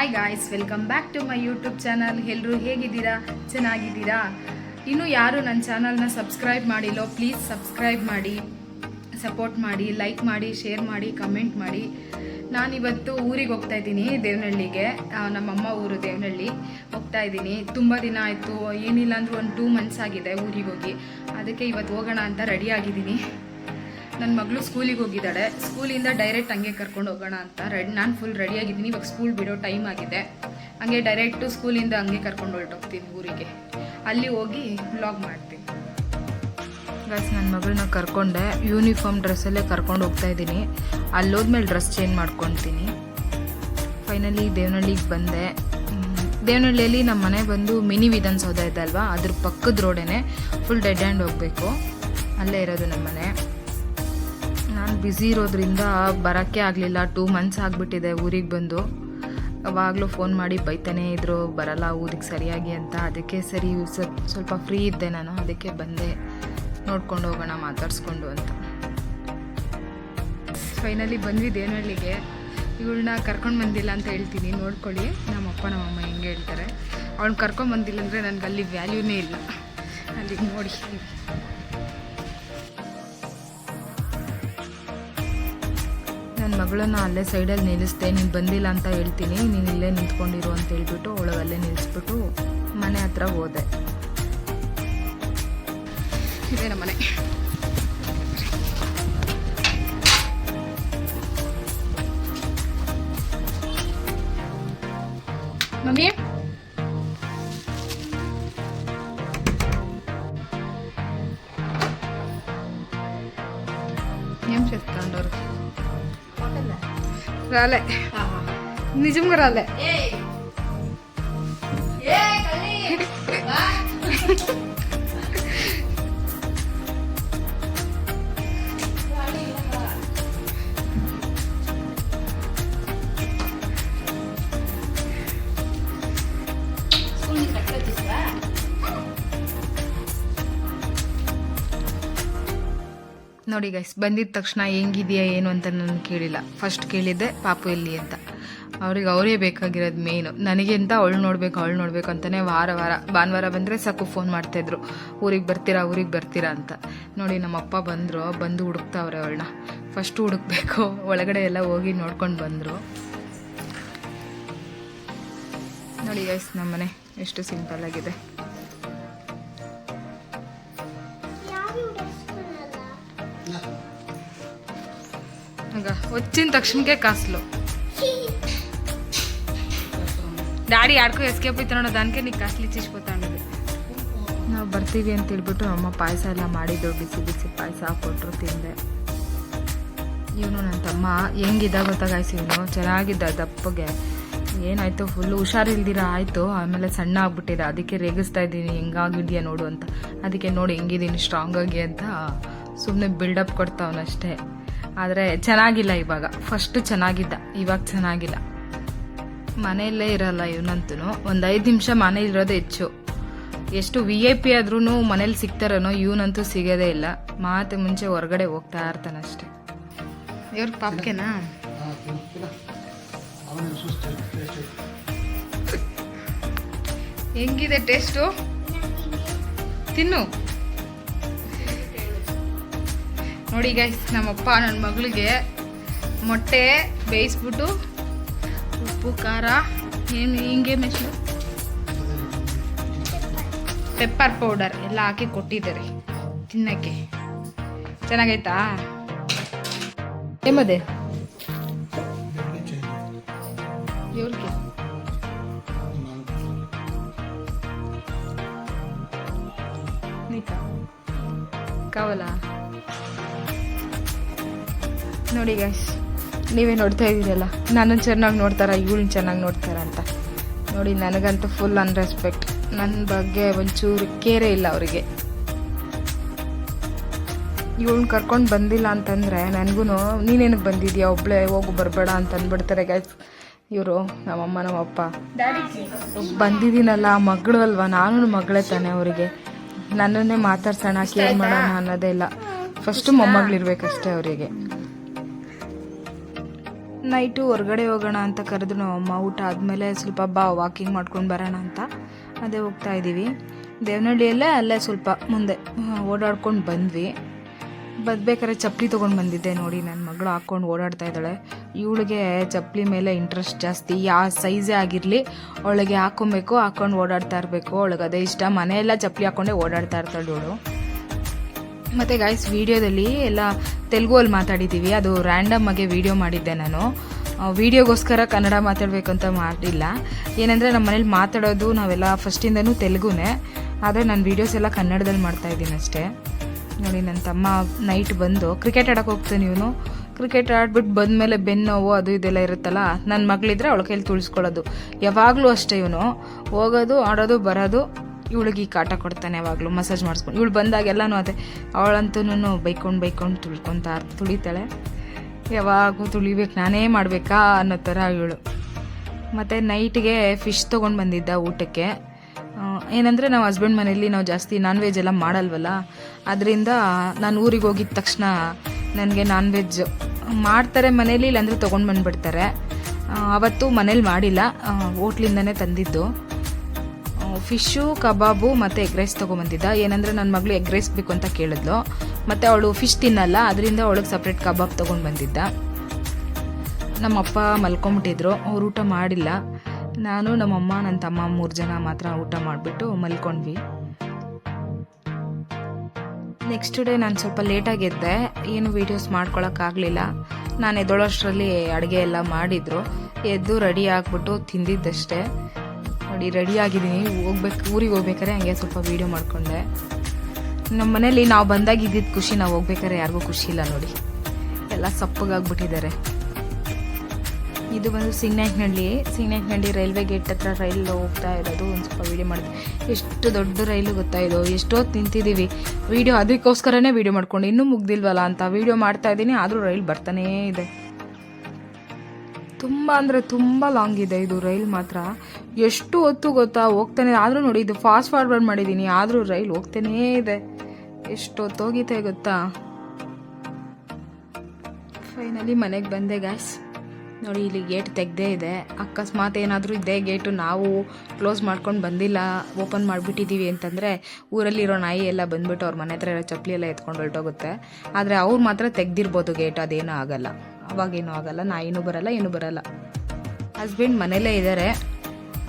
Hi guys welcome back to my YouTube channel ಎಲ್ಲರೂ ಹೇಗಿದ್ದೀರಾ? ಚೆನ್ನಾಗಿದ್ದೀರಾ? ಇನ್ನೂ ಯಾರು ನನ್ನ ಚಾನಲ್ನ ಸಬ್ಸ್ಕ್ರೈಬ್ ಮಾಡಿಲ್ಲೋ ಪ್ಲೀಸ್ ಸಬ್ಸ್ಕ್ರೈಬ್ ಮಾಡಿ ಸಪೋರ್ಟ್ ಮಾಡಿ ಲೈಕ್ ಮಾಡಿ ಶೇರ್ ಮಾಡಿ ಕಮೆಂಟ್ ಮಾಡಿ. ನಾನಿವತ್ತು ಊರಿಗೆ ಹೋಗ್ತಾ ಇದ್ದೀನಿ, ದೇವನಹಳ್ಳಿಗೆ. ನಮ್ಮಮ್ಮ ಊರು ದೇವನಹಳ್ಳಿ. ಹೋಗ್ತಾ ಇದ್ದೀನಿ. ತುಂಬ ದಿನ ಆಯಿತು. ಏನಿಲ್ಲ ಅಂದರೂ ಒಂದು ಟೂ ಮಂತ್ಸ್ ಆಗಿದೆ ಊರಿಗೆ ಹೋಗಿ. ಅದಕ್ಕೆ ಇವತ್ತು ಹೋಗೋಣ ಅಂತ ರೆಡಿ ಆಗಿದ್ದೀನಿ. ನನ್ನ ಮಗಳು ಸ್ಕೂಲಿಗೆ ಹೋಗಿದ್ದಾಳೆ. ಸ್ಕೂಲಿಂದ ಡೈರೆಕ್ಟ್ ಹಂಗೆ ಕರ್ಕೊಂಡು ಹೋಗೋಣ ಅಂತ. ರೆಡಿ ನಾನು ಫುಲ್ ರೆಡಿ ಆಗಿದ್ದೀನಿ. ಇವಾಗ ಸ್ಕೂಲ್ ಬಿಡೋ ಟೈಮ್ ಆಗಿದೆ. ಹಂಗೆ ಡೈರೆಕ್ಟು ಸ್ಕೂಲಿಂದ ಹಂಗೆ ಕರ್ಕೊಂಡು ಹೊರಟೋಗ್ತೀನಿ ಊರಿಗೆ. ಅಲ್ಲಿ ಹೋಗಿ ಬ್ಲಾಗ್ ಮಾಡ್ತೀನಿ. ಗಸ್ ನನ್ನ ಮಗಳನ್ನ ಕರ್ಕೊಂಡೆ. ಯೂನಿಫಾರ್ಮ್ ಡ್ರೆಸ್ಸಲ್ಲೇ ಕರ್ಕೊಂಡು ಹೋಗ್ತಾ ಇದ್ದೀನಿ. ಅಲ್ಲೋದ್ಮೇಲೆ ಡ್ರೆಸ್ ಚೇಂಜ್ ಮಾಡ್ಕೊತೀನಿ. ಫೈನಲಿ ದೇವನಹಳ್ಳಿಗೆ ಬಂದೆ. ದೇವನಹಳ್ಳಿಯಲ್ಲಿ ನಮ್ಮ ಮನೆ ಬಂದು ಮಿನಿ ವಿಧಾನಸೌಧ ಇದೆ ಅಲ್ವಾ? ಅದ್ರ ಪಕ್ಕದ ರೋಡೇನೆ ಫುಲ್ ಡೆಡ್ ಹ್ಯಾಂಡ್ ಹೋಗಬೇಕು. ಅಲ್ಲೇ ಇರೋದು ನಮ್ಮ ಮನೆ. ನಾನು ಬ್ಯುಸಿ ಇರೋದ್ರಿಂದ ಬರೋಕ್ಕೆ ಆಗಲಿಲ್ಲ. ಟೂ ಮಂತ್ಸ್ ಆಗಿಬಿಟ್ಟಿದೆ ಊರಿಗೆ ಬಂದು. ಅವಾಗಲೂ ಫೋನ್ ಮಾಡಿ ಬೈತಾನೇ ಇದ್ರು, ಬರಲ್ಲ ಊರಿಗೆ ಸರಿಯಾಗಿ ಅಂತ. ಅದಕ್ಕೆ ಸರಿ ಸ್ವಲ್ಪ ಫ್ರೀ ಇದ್ದೆ ನಾನು. ಅದಕ್ಕೆ ಬಂದೆ. ನೋಡ್ಕೊಂಡು ಹೋಗೋಣ, ಮಾತಾಡಿಸ್ಕೊಂಡು ಅಂತ. ಫೈನಲಿ ಬಂದ್ವಿ ದೇವನಹಳ್ಳಿಗೆ. ಇವಳನ್ನ ಕರ್ಕೊಂಡು ಬಂದಿಲ್ಲ ಅಂತ ಹೇಳ್ತೀನಿ. ನೋಡ್ಕೊಳ್ಳಿ. ನಮ್ಮಪ್ಪ, ನಮ್ಮಮ್ಮ ಹೆಂಗೆ ಹೇಳ್ತಾರೆ. ಅವ್ಳನ್ನ ಕರ್ಕೊಂಡು ಬಂದಿಲ್ಲ ಅಂದರೆ ನನಗೆ ಅಲ್ಲಿ ವ್ಯಾಲ್ಯೂನೇ ಇಲ್ಲ. ಅಲ್ಲಿಗೆ ನೋಡಿ. ಮಗಳನ್ನ ಅಲ್ಲೇ ಸೈಡಲ್ಲಿ ನಿಲ್ಲಿಸ್ದೆ ನೀನು ಬಂದಿಲ್ಲ ಅಂತ ಹೇಳ್ತೀನಿ ನೀನು ಇಲ್ಲೇ ನಿಂತ್ಕೊಂಡಿರು ಅಂತ ಹೇಳ್ಬಿಟ್ಟು ಒಳಗಲ್ಲೇ ನಿಲ್ಲಿಸ್ಬಿಟ್ಟು ಮನೆ ಹತ್ರ ಹೋದೆ ಇದೇ ನಮ್ಮ ಮನೆ ಮಮ್ಮಿ ఏం చేస్తాండారు రాలే నిజంగా రాలే ನೋಡಿ ಗೈಸ್ ಬಂದಿದ ತಕ್ಷಣ ಹೆಂಗಿದೆಯಾ ಏನು ಅಂತ ನಾನು ಕೇಳಿಲ್ಲ. ಫಸ್ಟ್ ಕೇಳಿದ್ದೆ, ಪಾಪು ಎಲ್ಲಿ ಅಂತ. ಅವ್ರಿಗೆ ಅವರೇ ಬೇಕಾಗಿರೋದು ಮೇಯ್ನು ನನಗೆ ಅಂತ ಅವಳು ನೋಡ್ಬೇಕು ಅವಳು ನೋಡ್ಬೇಕು ಅಂತಾನೆ ವಾರ ವಾರ, ಭಾನುವಾರ ಬಂದರೆ ಸಾಕು ಫೋನ್ ಮಾಡ್ತಾಯಿದ್ರು ಊರಿಗೆ ಬರ್ತೀರಾ ಊರಿಗೆ ಬರ್ತೀರಾ ಅಂತ. ನೋಡಿ ನಮ್ಮಪ್ಪ ಬಂದರು, ಬಂದು ಹುಡುಕ್ತಾವ್ರೆ ಅವಳನ್ನ ಫಸ್ಟ್ ಹುಡುಕ್ಬೇಕು, ಒಳಗಡೆ ಎಲ್ಲ ಹೋಗಿ ನೋಡ್ಕೊಂಡು ಬಂದರು. ನೋಡಿ ಗೈಸ್ ನಮ್ಮನೆ ಎಷ್ಟು ಸಿಂಪಲ್ ಆಗಿದೆ. వచ్చిన తక్షణకే కాసులు డాడీ ఆడుకో ఎస్కేప్ అవుతున్నాడు దానికే నీకు కాసులు ఇచ్చేసిపోతా ఉండదు ನಾವು ಬರ್ತೀವಿ ಅಂತ ಹೇಳ್ಬಿಟ್ಟು ಅಮ್ಮ ಪಾಯಸ ಎಲ್ಲ ಮಾಡಿದ್ರು ಬಿಸಿ ಬಿಸಿ ಪಾಯಸ ಕೊಟ್ಟರು ತಿಂದೆ ಇವನು ನನ್ನ ತಮ್ಮ ಹೆಂಗಿದ್ದ ಗೊತ್ತಾಗಾಯ್ತು ಇವನು ಚೆನ್ನಾಗಿದ್ದ ದಪ್ಪಗೆ ಏನಾಯ್ತು ಫುಲ್ಲು ಹುಷಾರಿಲ್ದಿರ ಆಯಿತು ಆಮೇಲೆ ಸಣ್ಣ ಆಗ್ಬಿಟ್ಟಿದೆ ಅದಕ್ಕೆ ರೇಗಿಸ್ತಾ ಇದ್ದೀನಿ ಹೆಂಗಾಗಿದ್ಯಾ ನೋಡು ಅಂತ ಅದಕ್ಕೆ ನೋಡಿ ಹೆಂಗಿದ್ದೀನಿ ಸ್ಟ್ರಾಂಗ್ ಆಗಿ ಅಂತ ಸುಮ್ಮನೆ ಬಿಲ್ಡಪ್ ಕೊಡ್ತಾವನಷ್ಟೇ ಆದರೆ ಚೆನ್ನಾಗಿಲ್ಲ ಇವಾಗ. ಫಸ್ಟ್ ಚೆನ್ನಾಗಿದ್ದ, ಇವಾಗ ಚೆನ್ನಾಗಿಲ್ಲ. ಮನೆಯಲ್ಲೇ ಇರಲ್ಲ ಇವನಂತೂ ಒಂದು ಐದು ನಿಮಿಷ ಮನೇಲಿ ಇರೋದು ಹೆಚ್ಚು. ಎಷ್ಟು ವಿ ಐ ಪಿ ಆದ್ರೂ ಮನೇಲಿ ಸಿಗ್ತಾರನೋ ಇವನಂತೂ ಸಿಗೋದೇ ಇಲ್ಲ. ಮಾತು ಮುಂಚೆ ಹೊರಗಡೆ ಹೋಗ್ತಾ ಇರ್ತಾನಷ್ಟೆ ಇವ್ರ ಪಾಪಕ್ಕೆನಾ ಹೆಂಗಿದೆ ಟೇಸ್ಟು ತಿನ್ನು. ನೋಡಿ ಗೈಸ್ ನಮ್ಮಪ್ಪ ನನ್ನ ಮಗಳಿಗೆ ಮೊಟ್ಟೆ ಬೇಯಿಸ್ಬಿಟ್ಟು ಉಪ್ಪು, ಖಾರ, ಏನು, ಹಿಂಗೆ ಮೆಚ್ಚು ಪೆಪ್ಪರ್ ಪೌಡರ್ ಎಲ್ಲ ಹಾಕಿ ಕೊಟ್ಟಿದ್ದಾರೆ ತಿನ್ನಕ್ಕೆ. ಚೆನ್ನಾಗೈತಾ? ಏಮದೆ ಕಾವಲ? ನೋಡಿ ಗೈಸ್ ನೀವೇ ನೋಡ್ತಾ ಇದ್ದೀರಲ್ಲ? ನಾನು ಚೆನ್ನಾಗಿ ನೋಡ್ತಾರ ಇವಳನ್ನ ಚೆನ್ನಾಗಿ ನೋಡ್ತಾರ ಅಂತ. ನೋಡಿ ನನಗಂತೂ ಫುಲ್ ಅನ್ರೆಸ್ಪೆಕ್ಟ್ ನನ್ನ ಬಗ್ಗೆ ಒಂಚೂರು ಕೇರೆ ಇಲ್ಲ ಅವರಿಗೆ. ಇವಳನ್ನ ಕರ್ಕೊಂಡು ಬಂದಿಲ್ಲ ಅಂತಂದರೆ ನನಗೂ ನೀನೇನಕ್ಕೆ ಬಂದಿದ್ಯಾ? ಒಬ್ಬಳೇ ಹೋಗು ಬರಬೇಡ ಅಂತ ಅಂದ್ಬಿಡ್ತಾರೆ ಗೈಸ್ ಇವರು ನಮ್ಮಮ್ಮ ನಮ್ಮಪ್ಪ. ಬಂದಿದ್ದೀನಲ್ಲ ಮಗಳು ಅಲ್ವಾ? ನಾನು ಮಗಳೇ ತಾನೆ ಅವರಿಗೆ. ನನ್ನನ್ನೇ ಮಾತಾಡ್ಸೋಣ ಕೇರ್ ಮಾಡೋಣ ಅನ್ನೋದೇ ಇಲ್ಲ. ಫಸ್ಟು ಮೊಮ್ಮಗಳಿರ್ಬೇಕಷ್ಟೇ ಅವರಿಗೆ. ನೈಟು ಹೊರಗಡೆ ಹೋಗೋಣ ಅಂತ ಕರೆದ್ರು ನಾವು ಅಮ್ಮ ಊಟ ಆದಮೇಲೆ ಸ್ವಲ್ಪ ಬಾ ವಾಕಿಂಗ್ ಮಾಡ್ಕೊಂಡು ಬರೋಣ ಅಂತ. ಅದೇ ಹೋಗ್ತಾ ಇದ್ದೀವಿ. ದೇವನಹಳ್ಳಿಯಲ್ಲೇ ಅಲ್ಲೇ ಸ್ವಲ್ಪ ಮುಂದೆ ಓಡಾಡ್ಕೊಂಡು ಬಂದ್ವಿ. ಬದ್ಬೇಕಾದ್ರೆ ಚಪ್ಪಲಿ ತೊಗೊಂಡು ಬಂದಿದ್ದೆ ನೋಡಿ ನನ್ನ ಮಗಳು ಹಾಕ್ಕೊಂಡು ಓಡಾಡ್ತಾ ಇದ್ದಾಳೆ. ಇವಳಿಗೆ ಚಪ್ಪಲಿ ಮೇಲೆ ಇಂಟ್ರೆಸ್ಟ್ ಜಾಸ್ತಿ ಯಾವ ಸೈಜೇ ಆಗಿರಲಿ ಅವಳಿಗೆ ಹಾಕೊಬೇಕು, ಹಾಕ್ಕೊಂಡು ಓಡಾಡ್ತಾ ಇರಬೇಕು. ಅವಳಿಗೆ ಅದೇ ಇಷ್ಟ. ಮನೆಯೆಲ್ಲ ಚಪ್ಪಲಿ ಹಾಕ್ಕೊಂಡೇ ಓಡಾಡ್ತಾ ಇರ್ತಾಳೆ ಇವಳು. ಮತ್ತು ಗಾಯ್ಸ್ ವೀಡಿಯೋದಲ್ಲಿ ಎಲ್ಲ ತೆಲುಗುವಲ್ಲಿ ಮಾತಾಡಿದ್ದೀವಿ ಅದು ರ್ಯಾಂಡಮ್ ಆಗಿ ವಿಡಿಯೋ ಮಾಡಿದ್ದೆ ನಾನು. ವಿಡಿಯೋಗೋಸ್ಕರ ಕನ್ನಡ ಮಾತಾಡಬೇಕಂತ ಮಾಡಿಲ್ಲ. ಏನಂದರೆ ನಮ್ಮ ಮನೇಲಿ ಮಾತಾಡೋದು ನಾವೆಲ್ಲ ಫಸ್ಟಿಂದನೂ ತೆಲುಗುನೇ. ಆದರೆ ನಾನು ವೀಡಿಯೋಸ್ ಎಲ್ಲ ಕನ್ನಡದಲ್ಲಿ ಮಾಡ್ತಾ ಇದ್ದೀನಿ ಅಷ್ಟೇ. ನೋಡಿ ನನ್ನ ತಮ್ಮ ನೈಟ್ ಬಂದು ಕ್ರಿಕೆಟ್ ಆಡೋಕೆ ಹೋಗ್ತೀನಿ ಇವನು. ಕ್ರಿಕೆಟ್ ಆಡ್ಬಿಟ್ಟು ಬಂದಮೇಲೆ ಬೆನ್ನು ನೋವು ಅದು ಇದೆಲ್ಲ ಇರುತ್ತಲ್ಲ ನನ್ನ ಮಗಳಿದ್ರೆ ಅವಳ ಕೈಲಿ ತುಳಿಸ್ಕೊಳ್ಳೋದು. ಯಾವಾಗಲೂ ಅಷ್ಟೇ ಇವನು. ಹೋಗೋದು, ಆಡೋದು, ಬರೋದು. ಇವಳಿಗೆ ಈ ಕಾಟ ಕೊಡ್ತಾನೆ ಯಾವಾಗಲೂ ಮಸಾಜ್ ಮಾಡಿಸ್ಕೊಂಡು. ಇವಳು ಬಂದಾಗೆಲ್ಲನೂ ಅದೇ ಅವಳಂತೂ ಬೈಕೊಂಡು ಬೈಕೊಂಡು ತುಳ್ಕೊತಾ ತುಳಿತಾಳೆ. ಯಾವಾಗೂ ತುಳಿಬೇಕು, ನಾನೇ ಮಾಡಬೇಕಾ ಅನ್ನೋ ಥರ ಇವಳು. ಮತ್ತು ನೈಟ್ಗೆ ಫಿಶ್ ತೊಗೊಂಡು ಬಂದಿದ್ದ ಊಟಕ್ಕೆ. ಏನಂದರೆ ನಾವು ಹಸ್ಬೆಂಡ್ ಮನೇಲಿ ನಾವು ಜಾಸ್ತಿ ನಾನ್ ವೆಜ್ ಎಲ್ಲ ಮಾಡಲ್ವಲ್ಲ ಅದರಿಂದ ನಾನು ಊರಿಗೆ ಹೋಗಿದ ತಕ್ಷಣ ನನಗೆ ನಾನ್ ವೆಜ್ ಮಾಡ್ತಾರೆ ಮನೇಲಿ ಇಲ್ಲಾಂದರೆ ತೊಗೊಂಡು ಬಂದುಬಿಡ್ತಾರೆ. ಅವತ್ತು ಮನೇಲಿ ಮಾಡಿಲ್ಲ ಹೋಟ್ಲಿಂದನೇ ತಂದಿದ್ದು. ಫಿಶ್ಶು ಕಬಾಬು ಮತ್ತು ಎಗ್ ರೈಸ್ ತೊಗೊಂಬಂದಿದ್ದ. ಏನಂದರೆ ನನ್ನ ಮಗಳು ಎಗ್ ರೈಸ್ ಬೇಕು ಅಂತ ಕೇಳಿದ್ಲು. ಮತ್ತು ಅವಳು ಫಿಶ್ ತಿನ್ನಲ್ಲ, ಅದರಿಂದ ಅವಳಿಗೆ ಸಪ್ರೇಟ್ ಕಬಾಬ್ ತೊಗೊಂಡು ಬಂದಿದ್ದ ನಮ್ಮಪ್ಪ ಮಲ್ಕೊಂಬಿಟ್ಟಿದ್ರು ಅವ್ರು ಊಟ ಮಾಡಿಲ್ಲ. ನಾನು, ನಮ್ಮಮ್ಮ ನನ್ನ ತಮ್ಮ ಮೂರು ಜನ ಮಾತ್ರ ಊಟ ಮಾಡಿಬಿಟ್ಟು ಮಲ್ಕೊಂಡ್ವಿ. ನೆಕ್ಸ್ಟ್ ಡೇ ನಾನು ಸ್ವಲ್ಪ ಲೇಟಾಗಿ ಎದ್ದೆ. ಏನು ವೀಡಿಯೋಸ್ ಮಾಡ್ಕೊಳಕ್ಕಾಗಲಿಲ್ಲ. ನಾನು ಎದ್ದೊಳೋಷ್ಟರಲ್ಲಿ ಅಡುಗೆ ಎಲ್ಲ ಮಾಡಿದ್ರು. ಎದ್ದು ರೆಡಿ ಆಗಿಬಿಟ್ಟು ತಿಂದಿದ್ದಷ್ಟೇ. ನೋಡಿ ರೆಡಿ ಆಗಿದ್ದೀನಿ. ಹೋಗ್ಬೇಕು, ಊರಿಗೆ ಹೋಗ್ಬೇಕಾದ್ರೆ ಹಂಗೆ ಸ್ವಲ್ಪ ವೀಡಿಯೋ ಮಾಡಿಕೊಂಡೆ. ನಮ್ಮ ಮನೇಲಿ ನಾವು ಬಂದಾಗ ಇದ್ದಿದ್ದು ಖುಷಿ, ನಾವು ಹೋಗ್ಬೇಕಾದ್ರೆ ಯಾರಿಗೂ ಖುಷಿ ಇಲ್ಲ ನೋಡಿ. ಎಲ್ಲ ಸಪ್ಪಗಾಗ್ಬಿಟ್ಟಿದ್ದಾರೆ. ಇದು ಬಂದು ಸಿಂಗ್ನಾಕ್ನಹಳ್ಳಿ ಸಿಂಗ್ನಾಕ್ನಹಳ್ಳಿ ರೈಲ್ವೆ ಗೇಟ್ ಹತ್ರ ರೈಲ್ ಹೋಗ್ತಾ ಇರೋದು. ಒಂದು ಸ್ವಲ್ಪ ವೀಡಿಯೋ ಮಾಡಿದೆ. ಎಷ್ಟು ದೊಡ್ಡ ರೈಲು ಗೊತ್ತಾ ಇದು ಎಷ್ಟೊತ್ತು ನಿಂತಿದ್ದೀವಿ. ವೀಡಿಯೋ ಅದಕ್ಕೋಸ್ಕರನೇ ವೀಡಿಯೋ ಮಾಡ್ಕೊಂಡು ಇನ್ನೂ ಮುಗ್ದಿಲ್ವಲ್ಲ ಅಂತ ವೀಡಿಯೋ ಮಾಡ್ತಾ ಇದ್ದೀನಿ, ಆದರೂ ರೈಲ್ ಬರ್ತಾನೇ ಇದೆ. ತುಂಬ ಅಂದರೆ ತುಂಬ ಲಾಂಗ್ ಇದೆ ಇದು ರೈಲ್ ಮಾತ್ರ. ಎಷ್ಟು ಹೊತ್ತು ಗೊತ್ತಾ ಹೋಗ್ತಾನೆ, ಆದರೂ ನೋಡಿ ಇದು ಫಾಸ್ಟ್ ಫಾರ್ವರ್ಡ್ ಮಾಡಿದ್ದೀನಿ ಆದರೂ ರೈಲ್ ಹೋಗ್ತಾನೇ ಇದೆ. ಎಷ್ಟು ಹೊತ್ತು ಹೋಗಿದೆ ಗೊತ್ತಾ? ಫೈನಲಿ ಮನೆಗೆ ಬಂದೆ ಗ್ಯಾಸ್ ನೋಡಿ ಇಲ್ಲಿ ಗೇಟ್ ತೆಗ್ದೇ ಇದೆ. ಅಕಸ್ಮಾತ್ ಏನಾದರೂ ಇದೇ ಗೇಟು ನಾವು ಕ್ಲೋಸ್ ಮಾಡ್ಕೊಂಡು ಬಂದಿಲ್ಲ ಓಪನ್ ಮಾಡಿಬಿಟ್ಟಿದ್ದೀವಿ ಅಂತಂದರೆ ಊರಲ್ಲಿರೋ ನಾಯಿ ಎಲ್ಲ ಬಂದುಬಿಟ್ಟು ಅವ್ರ ಮನೆ ಹತ್ರ ಇರೋ ಚಪ್ಪಲಿ ಎಲ್ಲ ಎತ್ಕೊಂಡು ಹೊರಟೋಗುತ್ತೆ. ಆದರೆ ಅವ್ರು ಮಾತ್ರ ತೆಗ್ದಿರ್ಬೋದು ಗೇಟ್ ಅದೇನೂ ಆಗಲ್ಲ. ಅವಾಗೇನೂ ಆಗಲ್ಲ ನಾಯಿನೂ ಬರಲ್ಲ ಏನೂ ಬರಲ್ಲ. ಹಸ್ಬೆಂಡ್ ಮನೇಲೇ ಇದ್ದಾರೆ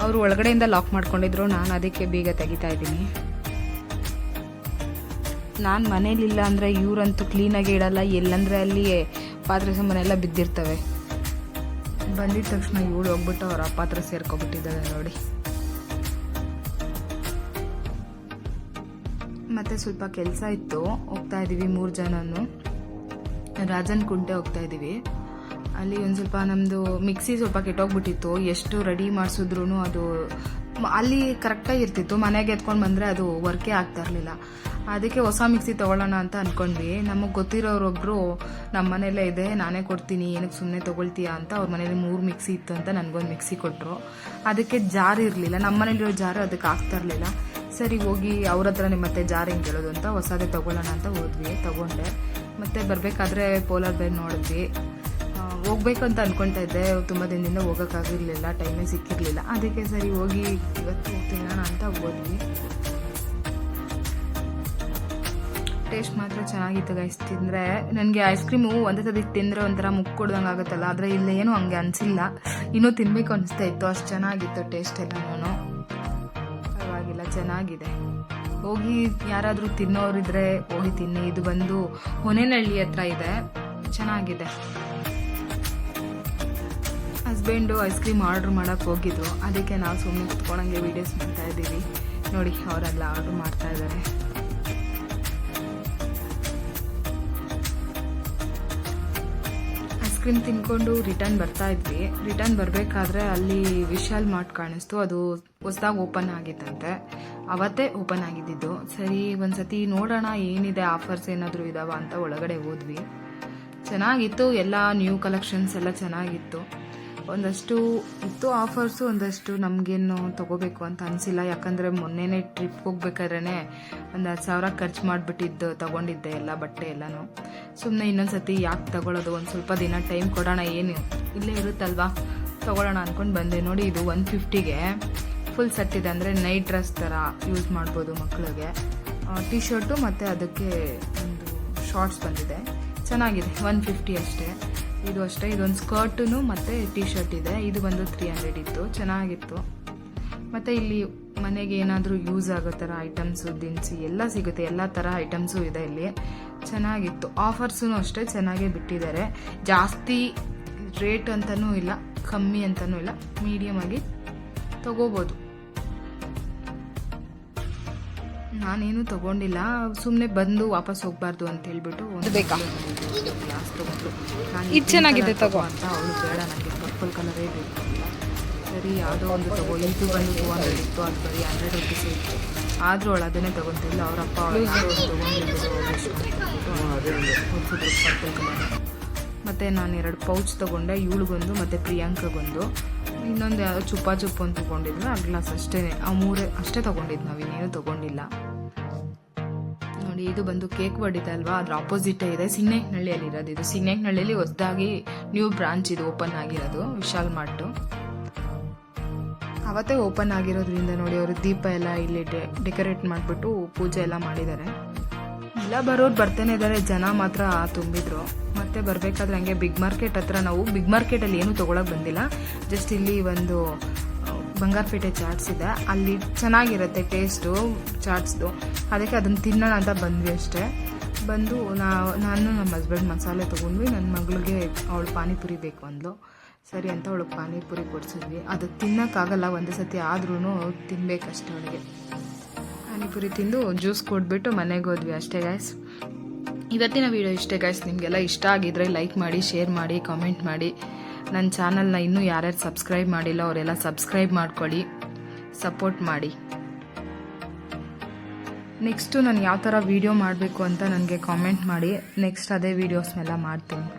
ಅವರು ಒಳಗಡೆಯಿಂದ ಲಾಕ್ ಮಾಡ್ಕೊಂಡಿದ್ರು, ನಾನು ಅದಕ್ಕೆ ಬೀಗ ತೆಗಿತಾ ಇದ್ದೀನಿ. ನಾನು ಮನೇಲಿಲ್ಲ ಅಂದರೆ ಇವರಂತೂ ಕ್ಲೀನಾಗಿ ಇಡಲ್ಲ ಎಲ್ಲಂದರೆ ಅಲ್ಲಿ ಪಾತ್ರೆ ಸಾಮಾನೆಲ್ಲ ಬಿದ್ದಿರ್ತವೆ. ಬಂದಿದ ತಕ್ಷಣ ಇವಳು ಹೋಗ್ಬಿಟ್ಟು ಅವ್ರ ಅಪ್ಪ ಹತ್ರ ಸೇರ್ಕೊಬಿಟ್ಟಿದ್ದಾಳೆ ನೋಡಿ. ಮತ್ತೆ ಸ್ವಲ್ಪ ಕೆಲಸ ಇತ್ತು, ಹೋಗ್ತಾ ಇದ್ದೀವಿ ಮೂರು ಜನನು. ರಾಜನ್ ಕುಂಟೆ ಹೋಗ್ತಾ ಇದ್ದೀವಿ. ಅಲ್ಲಿ ಒಂದು ಸ್ವಲ್ಪ ನಮ್ಮದು ಮಿಕ್ಸಿ ಸ್ವಲ್ಪ ಕೆಟ್ಟೋಗ್ಬಿಟ್ಟಿತ್ತು. ಎಷ್ಟು ರೆಡಿ ಮಾಡಿಸಿದ್ರು ಅದು ಅಲ್ಲಿ ಕರೆಕ್ಟಾಗಿ ಇರ್ತಿತ್ತು. ಮನೆಗೆ ಎತ್ಕೊಂಡು ಬಂದರೆ ಅದು ವರ್ಕೇ ಆಗ್ತಾ ಇರಲಿಲ್ಲ. ಅದಕ್ಕೆ ಹೊಸ ಮಿಕ್ಸಿ ತೊಗೊಳ್ಳೋಣ ಅಂತ ಅಂದ್ಕೊಂಡ್ವಿ ನಮಗೆ ಗೊತ್ತಿರೋರೊಬ್ಬರು ನಮ್ಮ ಮನೆಯಲ್ಲೇ ಇದೆ, ನಾನೇ ಕೊಡ್ತೀನಿ ಏನಕ್ಕೆ ಸುಮ್ಮನೆ ತೊಗೊಳ್ತೀಯಾ ಅಂತ ಅವ್ರ ಮನೇಲಿ ಮೂರು ಮಿಕ್ಸಿ ಇತ್ತು ಅಂತ ನನಗೊಂದು ಮಿಕ್ಸಿ ಕೊಟ್ಟರು ಅದಕ್ಕೆ ಜಾರ್ ಇರಲಿಲ್ಲ. ನಮ್ಮ ಮನೇಲಿರೋ ಜಾರು ಅದಕ್ಕೆ ಆಗ್ತಾ ಇರಲಿಲ್ಲ. ಸರಿ, ಹೋಗಿ ಅವ್ರ ಹತ್ರನೇ ಮತ್ತೆ ಜಾರ್ ಹೆಂಗೆ ಕೇಳೋದು ಅಂತ ಹೊಸದೇ ತೊಗೊಳ್ಳೋಣ ಅಂತ ಹೋದ್ವಿ. ತೊಗೊಂಡೆ. ಮತ್ತೆ ಬರಬೇಕಾದ್ರೆ ಪೋಲಾರ್ ಬೇರ್ ನೋಡಿದ್ವಿ. ಹೋಗ್ಬೇಕು ಅಂತ ಅನ್ಕೊತಾ ಇದ್ದೆ. ತುಂಬ ದಿನದಿಂದ ಹೋಗೋಕ್ಕಾಗಿರಲಿಲ್ಲ ಟೈಮೇ ಸಿಕ್ಕಿರಲಿಲ್ಲ. ಅದಕ್ಕೆ ಸರಿ ಹೋಗಿ ಇವತ್ತು ತಿನ್ನೋಣ ಅಂತ ಹೋದ್ವಿ. ಟೇಸ್ಟ್ ಮಾತ್ರ ಚೆನ್ನಾಗಿತ್ತು ಗೈಸ್ ತಿಂದರೆ. ನನಗೆ ಐಸ್ ಕ್ರೀಮು ಒಂದೇ ಸತಿ ತಿಂದರೆ ಒಂಥರ ಮುಕ್ಕು ಕೊಡ್ದಂಗೆ ಆಗುತ್ತಲ್ಲ, ಆದರೆ ಇಲ್ಲಿ ಏನೂ ಹಂಗೆ ಅನಿಸಿಲ್ಲ. ಇನ್ನೂ ತಿನ್ನಬೇಕು ಅನಿಸ್ತಾ ಇತ್ತು, ಅಷ್ಟು ಚೆನ್ನಾಗಿತ್ತು ಟೇಸ್ಟ್ ಎಲ್ಲನೂ ಪರವಾಗಿಲ್ಲ, ಚೆನ್ನಾಗಿದೆ. ಹೋಗಿ ಯಾರಾದರೂ ತಿನ್ನೋರಿದ್ರೆ ಹೋಗಿ ತಿನ್ನಿ, ಇದು ಬಂದು ಹೊನೆನಹಳ್ಳಿ ಹತ್ರ ಇದೆ. ಚೆನ್ನಾಗಿದೆ. ಹಸ್ಬೆಂಡು ಐಸ್ ಕ್ರೀಮ್ ಆರ್ಡ್ರ್ ಮಾಡೋಕ್ಕೆ ಹೋಗಿದ್ರು. ಅದಕ್ಕೆ ನಾವು ಸುಮ್ಮನೆ ಕುತ್ಕೊಳಂಗೆ ವೀಡಿಯೋಸ್ ಮಾಡ್ತಾ ಇದ್ದೀವಿ. ನೋಡಿ, ಅವರೆಲ್ಲ ಆರ್ಡ್ರ್ ಮಾಡ್ತಾ ಇದ್ದಾರೆ. ಐಸ್ ಕ್ರೀಮ್ ತಿನ್ಕೊಂಡು ರಿಟರ್ನ್ ಬರ್ತಾ ಇದ್ವಿ. ರಿಟರ್ನ್ ಬರಬೇಕಾದ್ರೆ ಅಲ್ಲಿ ವಿಶಾಲ್ ಮಾರ್ಟ್ ಕಾಣಿಸ್ತು. ಅದು ಹೊಸ್ದಾಗಿ ಓಪನ್ ಆಗಿತ್ತಂತೆ. ಅವತ್ತೇ ಓಪನ್ ಆಗಿದ್ದಿದ್ದು. ಸರಿ, ಒಂದ್ಸತಿ ನೋಡೋಣ ಏನಿದೆ ಆಫರ್ಸ್ ಏನಾದರೂ ಇದಾವ ಅಂತ ಒಳಗಡೆ ಹೋದ್ವಿ. ಚೆನ್ನಾಗಿತ್ತು, ಎಲ್ಲ ನ್ಯೂ ಕಲೆಕ್ಷನ್ಸ್ ಎಲ್ಲ ಚೆನ್ನಾಗಿತ್ತು. ಒಂದಷ್ಟು ಇತ್ತು ಆಫರ್ಸು, ಒಂದಷ್ಟು ನಮಗೇನು ತೊಗೋಬೇಕು ಅಂತ ಅನಿಸಿಲ್ಲ. ಯಾಕಂದರೆ ಮೊನ್ನೆನೇ ಟ್ರಿಪ್ ಹೋಗ್ಬೇಕಾದ್ರೆ ಒಂದು ಹತ್ತು ಸಾವಿರ ಖರ್ಚು ಮಾಡಿಬಿಟ್ಟಿದ್ದು, ತೊಗೊಂಡಿದ್ದೆ ಎಲ್ಲ ಬಟ್ಟೆ ಎಲ್ಲನೂ. ಸುಮ್ಮನೆ ಇನ್ನೊಂದು ಸತಿ ಯಾಕೆ ತಗೊಳ್ಳೋದು ಒಂದು ಸ್ವಲ್ಪ ದಿನ ಟೈಮ್ ಕೊಡೋಣ, ಏನು ಇಲ್ಲೇ ಇರುತ್ತಲ್ವಾ? ತೊಗೊಳ್ಳೋಣ ಅಂದ್ಕೊಂಡು ಬಂದೆ. ನೋಡಿ, ಇದು ಒನ್ ಫಿಫ್ಟಿಗೆ ಫುಲ್ ಸೆಟ್ ಇದೆ ಅಂದರೆ ನೈಟ್ ಡ್ರೆಸ್ ಥರ ಯೂಸ್ ಮಾಡ್ಬೋದು ಮಕ್ಕಳಿಗೆ ಟಿ ಶರ್ಟು ಮತ್ತು ಅದಕ್ಕೆ ಒಂದು ಶಾರ್ಟ್ಸ್ ಬಂದಿದೆ. ಚೆನ್ನಾಗಿದೆ ಒನ್ ಫಿಫ್ಟಿ ಅಷ್ಟೇ. ಇದು ಅಷ್ಟೇ, ಇದೊಂದು ಸ್ಕರ್ಟು ಮತ್ತು ಟಿ ಶರ್ಟ್ ಇದೆ. ಇದು ಬಂದು ತ್ರೀ ಹಂಡ್ರೆಡ್ ಇತ್ತು, ಚೆನ್ನಾಗಿತ್ತು. ಮತ್ತು ಇಲ್ಲಿ ಮನೆಗೆ ಏನಾದರೂ ಯೂಸ್ ಆಗೋ ಥರ ಐಟಮ್ಸು ದಿನಸಿ ಎಲ್ಲ ಸಿಗುತ್ತೆ, ಎಲ್ಲ ಥರ ಐಟಮ್ಸು ಇದೆ ಇಲ್ಲಿ. ಚೆನ್ನಾಗಿತ್ತು ಆಫರ್ಸೂ ಅಷ್ಟೇ ಚೆನ್ನಾಗೇ ಬಿಟ್ಟಿದ್ದಾರೆ. ಜಾಸ್ತಿ ರೇಟ್ ಅಂತಲೂ ಇಲ್ಲ, ಕಮ್ಮಿ ಅಂತಲೂ ಇಲ್ಲ ಮೀಡಿಯಮ್ ಆಗಿ ತಗೋಬೋದು. ನಾನೇನು ತಗೊಂಡಿಲ್ಲ. ಸುಮ್ಮನೆ ಬಂದು ವಾಪಸ್ ಹೋಗ್ಬಾರ್ದು ಅಂತ ಹೇಳ್ಬಿಟ್ಟು ಒಂದು ಬೇಕಾ? ಗ್ಲಾಸ್ ಇದ್ ಚೆನ್ನಾಗಿದೆ ತಗೋ. ಅಂತ ಅವಳು ಬೇಡ ನನಗೆ ಪರ್ಪಲ್ ಕಲರೇ ಬೇಕು. ಸರಿ ಯಾವುದೋ ಒಂದು ತಗೋ. ಇದು ಬಂದು ಟೂ ಹಂಡ್ರೆಡ್ ಇತ್ತು ಅದು ಬರೀ ಹಂಡ್ರೆಡ್ ರುಪೀಸ್ ಇತ್ತು. ಆದರೂ ಅವಳು ಅದನ್ನೇ ತಗೊಂತಿಲ್ಲ ಅವರಪ್ಪ ತೊಗೊಂಡಿದ್ದು ಪರ್ಪಲ್ ಕಲರ್ ಮತ್ತು ನಾನು ಎರಡು ಪೌಚ್ ತಗೊಂಡೆ. ಇವಳಿಗೊಂದು ಮತ್ತು ಪ್ರಿಯಾಂಕಗೊಂದು. ಇನ್ನೊಂದು ಯಾವುದೋ ಚುಪ್ಪ ಚುಪ್ಪು ಅಂತ ತೊಗೊಂಡಿದ್ರು ಆ ಗ್ಲಾಸ್ ಅಷ್ಟೇ ಆ ಮೂರೇ ಅಷ್ಟೇ ತೊಗೊಂಡಿದ್ದು ನಾವು, ಇನ್ನೇನು ತೊಗೊಂಡಿಲ್ಲ. ನೋಡಿ, ಇದು ಬಂದು ಕೇಕ್ ಬಡಿದೆ ಅಲ್ವಾ? ಅದ್ರ ಆಪೋಸಿಟೇ ಇದೆ. ಸಿಗ್ನೆಕ್ನಳ್ಳಿಯಲ್ಲಿ ಇರೋದು ಇದು. ಸಿಗ್ನೆಕ್ನಳ್ಳಿಯಲ್ಲಿ ಹೊಸದಾಗಿ ನ್ಯೂ ಬ್ರಾಂಚ್ ಇದು ಓಪನ್ ಆಗಿರೋದು, ವಿಶಾಲ್ ಮಾರ್ಟು. ಅವತ್ತೇ ಓಪನ್ ಆಗಿರೋದ್ರಿಂದ ನೋಡಿ, ಅವರು ದೀಪ ಎಲ್ಲ ಇಲ್ಲಿ ಡೆಕೋರೇಟ್ ಮಾಡಿಬಿಟ್ಟು ಪೂಜೆ ಎಲ್ಲ ಮಾಡಿದ್ದಾರೆ. ಎಲ್ಲ ಬರೋರು ಬರ್ತಾನೆ ಇದ್ದಾರೆ. ಜನ ಮಾತ್ರ ತುಂಬಿದ್ರು. ಮತ್ತೆ ಬರಬೇಕಾದ್ರೆ ಹಂಗೆ ಬಿಗ್ ಮಾರ್ಕೆಟ್ ಹತ್ರ ನಾವು ಬಿಗ್ ಮಾರ್ಕೆಟಲ್ಲಿ ಏನೂ ತೊಗೊಳಕ್ಕೆ ಬಂದಿಲ್ಲ. ಜಸ್ಟ್ ಇಲ್ಲಿ ಒಂದು ಬಂಗಾರಪೇಟೆ ಚಾಟ್ಸ್ ಇದೆ. ಅಲ್ಲಿ ಚೆನ್ನಾಗಿರುತ್ತೆ ಟೇಸ್ಟು ಚಾಟ್ಸ್ದು ಅದಕ್ಕೆ ಅದನ್ನು ತಿನ್ನೋಣ ಅಂತ ಬಂದ್ವಿ ಅಷ್ಟೇ. ಬಂದು ನಾನು ನಮ್ಮ ಹಸ್ಬೆಂಡ್ ಮಸಾಲೆ ತೊಗೊಂಡ್ವಿ. ನನ್ನ ಮಗಳಿಗೆ ಅವಳು ಪಾನಿಪುರಿ ಬೇಕು ಅಂದ್ಲು. ಸರಿ ಅಂತ ಅವಳು ಪಾನಿಪುರಿ ಕೊಡಿಸಿದ್ವಿ. ಅದು ತಿನ್ನೋಕ್ಕಾಗಲ್ಲ, ಒಂದೇ ಸತಿ ಆದ್ರೂ ತಿನ್ಬೇಕಷ್ಟೇ ಅವಳಿಗೆ. ಪಾನಿಪುರಿ ತಿಂದು ಜ್ಯೂಸ್ ಕೊಟ್ಬಿಟ್ಟು ಮನೆಗೆ ಹೋದ್ವಿ ಅಷ್ಟೇ ಗಾಯ್ಸ್ ಇವತ್ತಿನ ವಿಡಿಯೋ ಇಷ್ಟೇ ಗೈಸ್ ನಿಮಗೆಲ್ಲ ಇಷ್ಟ ಆಗಿದ್ರೆ ಲೈಕ್ ಮಾಡಿ ಶೇರ್ ಮಾಡಿ ಕಾಮೆಂಟ್ ಮಾಡಿ. ನನ್ನ ಚಾನಲ್ನ ಇನ್ನೂ ಯಾರ್ಯಾರು ಸಬ್ಸ್ಕ್ರೈಬ್ ಮಾಡಿಲ್ಲ, ಅವರೆಲ್ಲ ಸಬ್ಸ್ಕ್ರೈಬ್ ಮಾಡ್ಕೊಳ್ಳಿ ಸಪೋರ್ಟ್ ಮಾಡಿ. ನೆಕ್ಸ್ಟು ನಾನು ಯಾವ ಥರ ವೀಡಿಯೋ ಮಾಡಬೇಕು ಅಂತ ನನಗೆ ಕಾಮೆಂಟ್ ಮಾಡಿ. ನೆಕ್ಸ್ಟ್ ಅದೇ ವೀಡಿಯೋಸ್ನೆಲ್ಲ ಮಾಡ್ತೀನಿ.